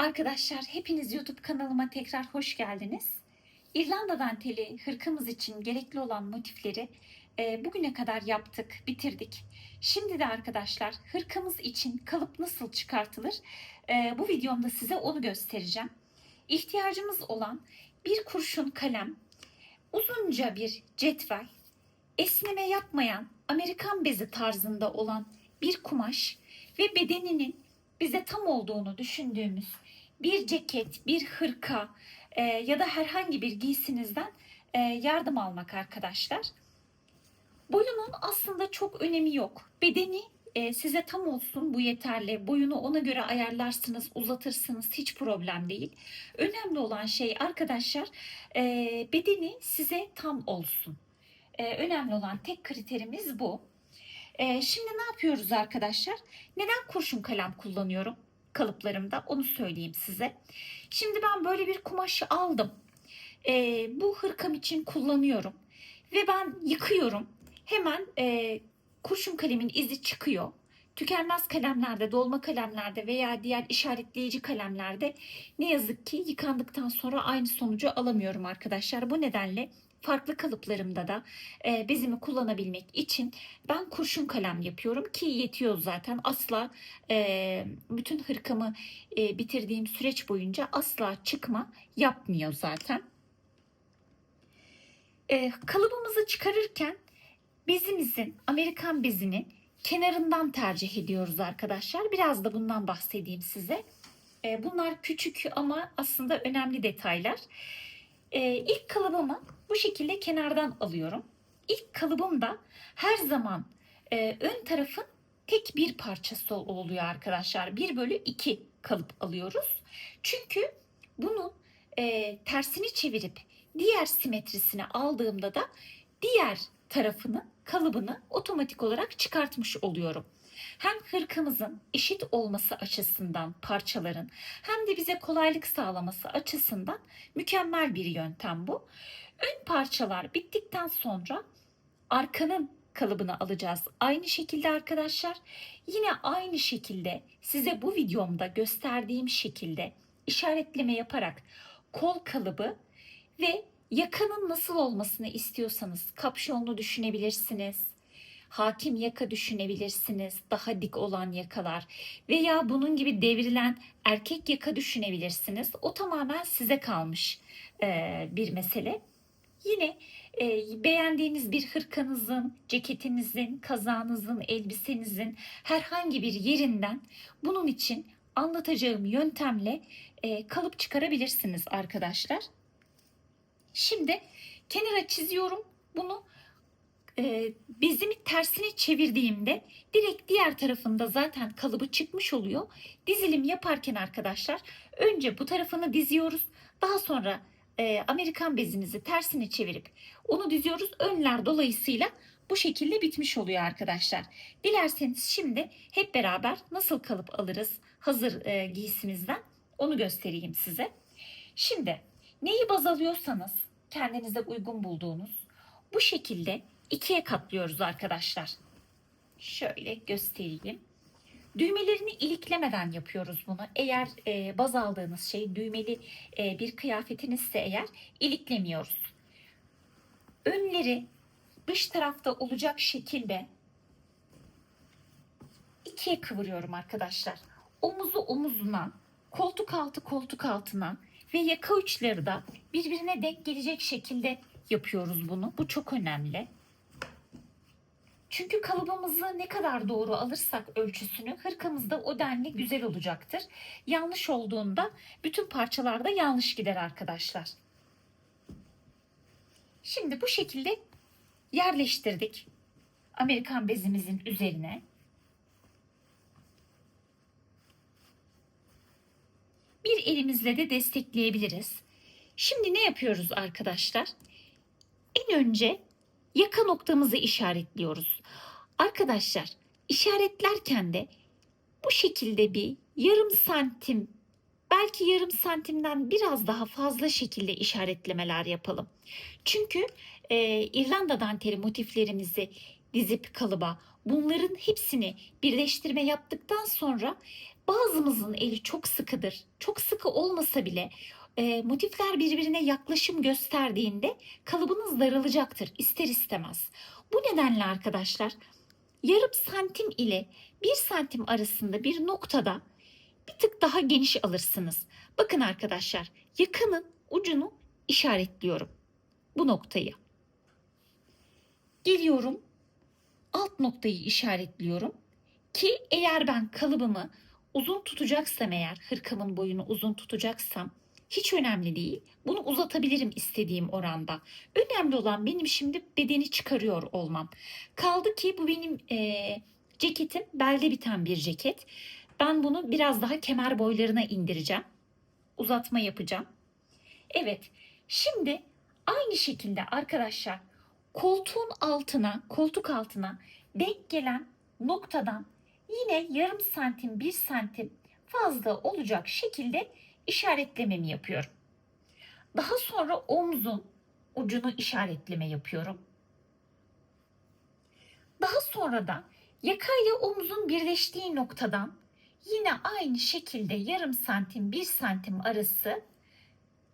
Arkadaşlar hepiniz YouTube kanalıma tekrar hoş geldiniz. İrlanda danteli hırkamız için gerekli olan motifleri e, bugüne kadar yaptık, bitirdik. Şimdi de arkadaşlar hırkamız için kalıp nasıl çıkartılır e, bu videomda size onu göstereceğim. İhtiyacımız olan bir kurşun kalem, uzunca bir cetvel, esneme yapmayan Amerikan bezi tarzında olan bir kumaş ve bedeninin bize tam olduğunu düşündüğümüz bir ceket, bir hırka e, ya da herhangi bir giysinizden e, yardım almak arkadaşlar. Boyunun aslında çok önemi yok. Bedeni e, size tam olsun bu yeterli. Boyunu ona göre ayarlarsınız, uzatırsınız hiç problem değil. Önemli olan şey arkadaşlar e, bedeni size tam olsun. E, önemli olan tek kriterimiz bu. E, şimdi ne yapıyoruz arkadaşlar? Neden kurşun kalem kullanıyorum kalıplarımda onu söyleyeyim size. Şimdi ben böyle bir kumaşı aldım. E, bu hırkam için kullanıyorum. Ve ben yıkıyorum. Hemen e, kurşun kalemin izi çıkıyor. Tükenmez kalemlerde, dolma kalemlerde veya diğer işaretleyici kalemlerde ne yazık ki yıkandıktan sonra aynı sonucu alamıyorum arkadaşlar. Bu nedenle farklı kalıplarımda da e, bezimi kullanabilmek için ben kurşun kalem yapıyorum ki yetiyor zaten. Asla e, bütün hırkamı e, bitirdiğim süreç boyunca asla çıkma yapmıyor zaten. E, kalıbımızı çıkarırken bezimizin, Amerikan bezinin kenarından tercih ediyoruz arkadaşlar. Biraz da bundan bahsedeyim size. E, bunlar küçük ama aslında önemli detaylar. E, ilk kalıbımı bu şekilde kenardan alıyorum. İlk kalıbım da her zaman e, ön tarafın tek bir parçası oluyor arkadaşlar. 1 bölü 2 kalıp alıyoruz. Çünkü bunun e, tersini çevirip diğer simetrisini aldığımda da diğer tarafını kalıbını otomatik olarak çıkartmış oluyorum. Hem hırkamızın eşit olması açısından parçaların hem de bize kolaylık sağlaması açısından mükemmel bir yöntem bu. Ön parçalar bittikten sonra arkanın kalıbını alacağız. Aynı şekilde arkadaşlar yine aynı şekilde size bu videomda gösterdiğim şekilde işaretleme yaparak kol kalıbı ve yakanın nasıl olmasını istiyorsanız kapşonlu düşünebilirsiniz. Hakim yaka düşünebilirsiniz. Daha dik olan yakalar veya bunun gibi devrilen erkek yaka düşünebilirsiniz. O tamamen size kalmış e, bir mesele. Yine e, beğendiğiniz bir hırkanızın, ceketinizin, kazağınızın, elbisenizin herhangi bir yerinden bunun için anlatacağım yöntemle e, kalıp çıkarabilirsiniz arkadaşlar. Şimdi kenara çiziyorum. Bunu e, bezimi tersine çevirdiğimde direkt diğer tarafında zaten kalıbı çıkmış oluyor. Dizilim yaparken arkadaşlar önce bu tarafını diziyoruz. Daha sonra e, Amerikan bezinizi tersine çevirip onu diziyoruz. Önler dolayısıyla bu şekilde bitmiş oluyor arkadaşlar. Dilerseniz şimdi hep beraber nasıl kalıp alırız hazır e, giysimizden onu göstereyim size. Şimdi neyi baz alıyorsanız kendinize uygun bulduğunuz bu şekilde ikiye katlıyoruz arkadaşlar. Şöyle göstereyim. Düğmelerini iliklemeden yapıyoruz bunu. Eğer e, baz aldığınız şey düğmeli e, bir kıyafetinizse eğer iliklemiyoruz. Önleri dış tarafta olacak şekilde ikiye kıvırıyorum arkadaşlar. Omuzu omuzuna, koltuk altı koltuk altına ve yaka uçları da birbirine denk gelecek şekilde yapıyoruz bunu. Bu çok önemli. Çünkü kalıbımızı ne kadar doğru alırsak ölçüsünü hırkamız da o denli güzel olacaktır. Yanlış olduğunda bütün parçalarda yanlış gider arkadaşlar. Şimdi bu şekilde yerleştirdik Amerikan bezimizin üzerine. Bir elimizle de destekleyebiliriz. Şimdi ne yapıyoruz arkadaşlar? En önce yaka noktamızı işaretliyoruz. Arkadaşlar işaretlerken de bu şekilde bir yarım santim belki yarım santimden biraz daha fazla şekilde işaretlemeler yapalım. Çünkü e, İrlanda danteli motiflerimizi dizip kalıba bunların hepsini birleştirme yaptıktan sonra Bazımızın eli çok sıkıdır. Çok sıkı olmasa bile e, motifler birbirine yaklaşım gösterdiğinde kalıbınız daralacaktır ister istemez. Bu nedenle arkadaşlar yarım santim ile bir santim arasında bir noktada bir tık daha geniş alırsınız. Bakın arkadaşlar yakının ucunu işaretliyorum. Bu noktayı. Geliyorum alt noktayı işaretliyorum ki eğer ben kalıbımı uzun tutacaksam eğer hırkamın boyunu uzun tutacaksam hiç önemli değil. Bunu uzatabilirim istediğim oranda. Önemli olan benim şimdi bedeni çıkarıyor olmam. Kaldı ki bu benim eee, ceketim belde biten bir ceket. Ben bunu biraz daha kemer boylarına indireceğim. Uzatma yapacağım. Evet. Şimdi aynı şekilde arkadaşlar koltuğun altına, koltuk altına denk gelen noktadan yine yarım santim, bir santim fazla olacak şekilde işaretlememi yapıyorum. Daha sonra omzun ucunu işaretleme yapıyorum. Daha sonra da yaka ile omzun birleştiği noktadan yine aynı şekilde yarım santim, bir santim arası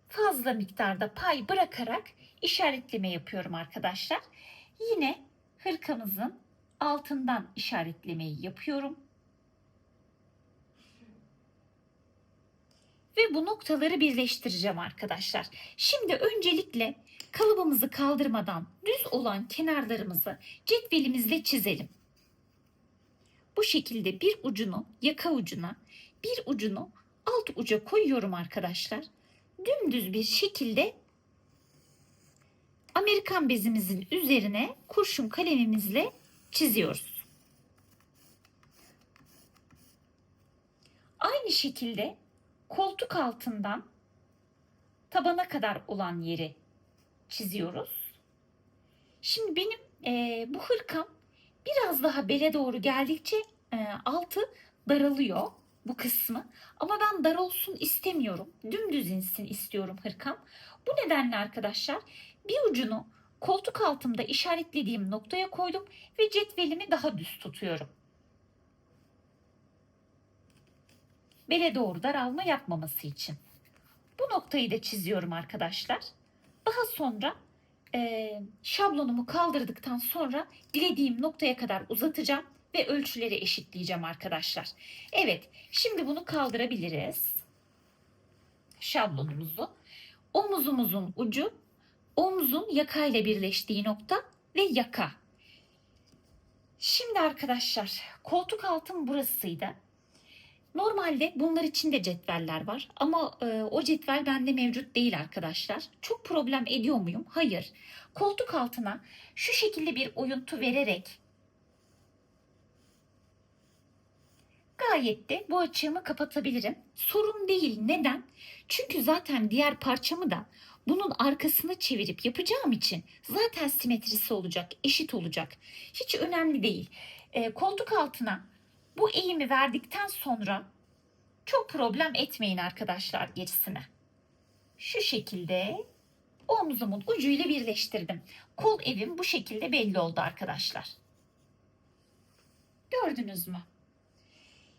fazla miktarda pay bırakarak işaretleme yapıyorum arkadaşlar. Yine hırkamızın altından işaretlemeyi yapıyorum. Ve bu noktaları birleştireceğim arkadaşlar. Şimdi öncelikle kalıbımızı kaldırmadan düz olan kenarlarımızı cetvelimizle çizelim. Bu şekilde bir ucunu yaka ucuna, bir ucunu alt uca koyuyorum arkadaşlar. Dümdüz bir şekilde Amerikan bezimizin üzerine kurşun kalemimizle çiziyoruz. Aynı şekilde koltuk altından tabana kadar olan yeri çiziyoruz. Şimdi benim e, bu hırkam biraz daha bele doğru geldikçe e, altı daralıyor bu kısmı. Ama ben dar olsun istemiyorum. Dümdüz insin istiyorum hırkam. Bu nedenle arkadaşlar bir ucunu koltuk altımda işaretlediğim noktaya koydum ve cetvelimi daha düz tutuyorum. Bele doğru daralma yapmaması için. Bu noktayı da çiziyorum arkadaşlar. Daha sonra e, şablonumu kaldırdıktan sonra dilediğim noktaya kadar uzatacağım ve ölçüleri eşitleyeceğim arkadaşlar. Evet, şimdi bunu kaldırabiliriz. Şablonumuzu. Omuzumuzun ucu, omzun yaka ile birleştiği nokta ve yaka. Şimdi arkadaşlar, koltuk altım burasıydı. Normalde bunlar için de cetveller var ama e, o cetvel bende mevcut değil arkadaşlar. Çok problem ediyor muyum? Hayır. Koltuk altına şu şekilde bir oyuntu vererek gayet de bu açığımı kapatabilirim. Sorun değil. Neden? Çünkü zaten diğer parçamı da bunun arkasını çevirip yapacağım için zaten simetrisi olacak, eşit olacak. Hiç önemli değil. E, koltuk altına bu eğimi verdikten sonra çok problem etmeyin arkadaşlar gerisine. Şu şekilde omzumun ucuyla birleştirdim. Kol evim bu şekilde belli oldu arkadaşlar. Gördünüz mü?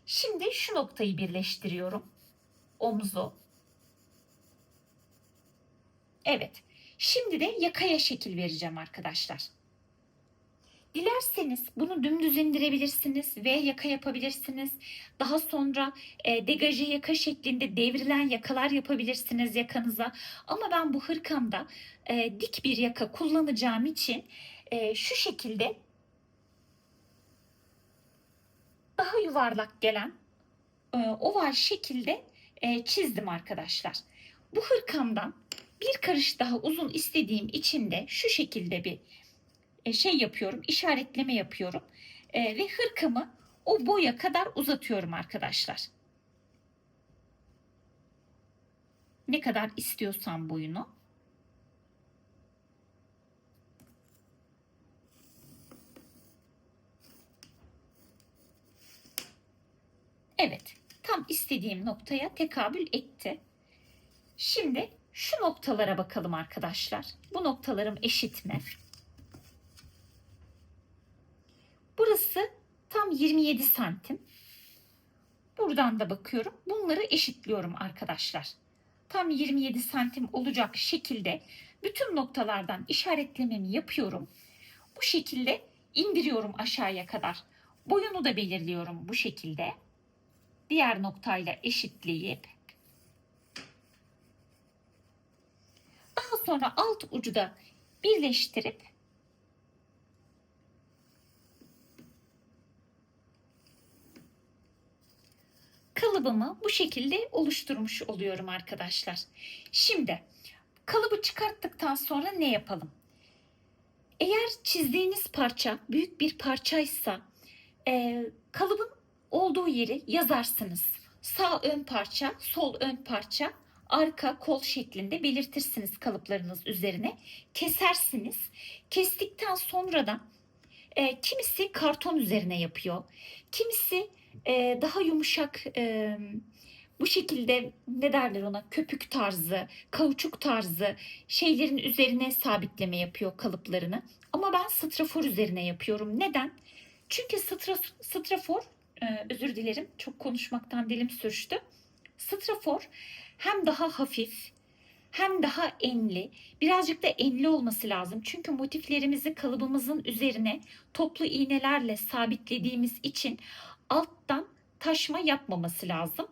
Şimdi şu noktayı birleştiriyorum. Omzu. Evet. Şimdi de yakaya şekil vereceğim arkadaşlar. Dilerseniz bunu dümdüz indirebilirsiniz ve yaka yapabilirsiniz. Daha sonra e, degaje yaka şeklinde devrilen yakalar yapabilirsiniz yakanıza. Ama ben bu hırkamda e, dik bir yaka kullanacağım için e, şu şekilde daha yuvarlak gelen e, oval şekilde e, çizdim arkadaşlar. Bu hırkamdan bir karış daha uzun istediğim için de şu şekilde bir e, şey yapıyorum, işaretleme yapıyorum E, ve hırkamı o boya kadar uzatıyorum arkadaşlar. Ne kadar istiyorsam boyunu. Evet, tam istediğim noktaya tekabül etti. Şimdi şu noktalara bakalım arkadaşlar. Bu noktalarım eşit mi? Burası tam 27 santim. Buradan da bakıyorum. Bunları eşitliyorum arkadaşlar. Tam 27 santim olacak şekilde bütün noktalardan işaretlememi yapıyorum. Bu şekilde indiriyorum aşağıya kadar. Boyunu da belirliyorum bu şekilde. Diğer noktayla eşitleyip daha sonra alt ucu da birleştirip kalıbımı bu şekilde oluşturmuş oluyorum arkadaşlar. Şimdi kalıbı çıkarttıktan sonra ne yapalım? Eğer çizdiğiniz parça büyük bir parçaysa e, kalıbın olduğu yeri yazarsınız. Sağ ön parça, sol ön parça, arka kol şeklinde belirtirsiniz kalıplarınız üzerine. Kesersiniz. Kestikten sonra da e, kimisi karton üzerine yapıyor. Kimisi e, daha yumuşak e, bu şekilde ne derler ona köpük tarzı, kauçuk tarzı şeylerin üzerine sabitleme yapıyor kalıplarını. Ama ben strafor üzerine yapıyorum. Neden? Çünkü stra, strafor, e, özür dilerim çok konuşmaktan dilim sürçtü. Strafor hem daha hafif hem daha enli, birazcık da enli olması lazım. Çünkü motiflerimizi kalıbımızın üzerine toplu iğnelerle sabitlediğimiz için alttan taşma yapmaması lazım.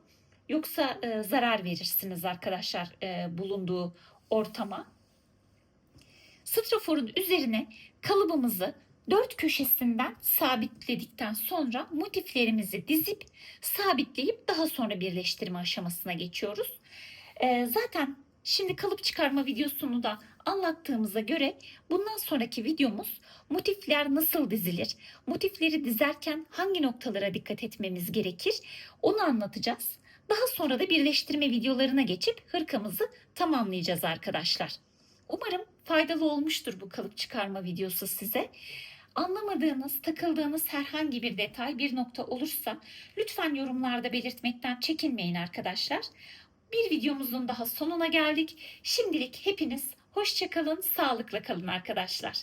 Yoksa e, zarar verirsiniz arkadaşlar e, bulunduğu ortama. Straforun üzerine kalıbımızı dört köşesinden sabitledikten sonra motiflerimizi dizip sabitleyip daha sonra birleştirme aşamasına geçiyoruz. E, zaten şimdi kalıp çıkarma videosunu da anlattığımıza göre bundan sonraki videomuz motifler nasıl dizilir, motifleri dizerken hangi noktalara dikkat etmemiz gerekir onu anlatacağız. Daha sonra da birleştirme videolarına geçip hırkamızı tamamlayacağız arkadaşlar. Umarım faydalı olmuştur bu kalıp çıkarma videosu size. Anlamadığınız, takıldığınız herhangi bir detay, bir nokta olursa lütfen yorumlarda belirtmekten çekinmeyin arkadaşlar. Bir videomuzun daha sonuna geldik. Şimdilik hepiniz hoşçakalın, sağlıkla kalın arkadaşlar.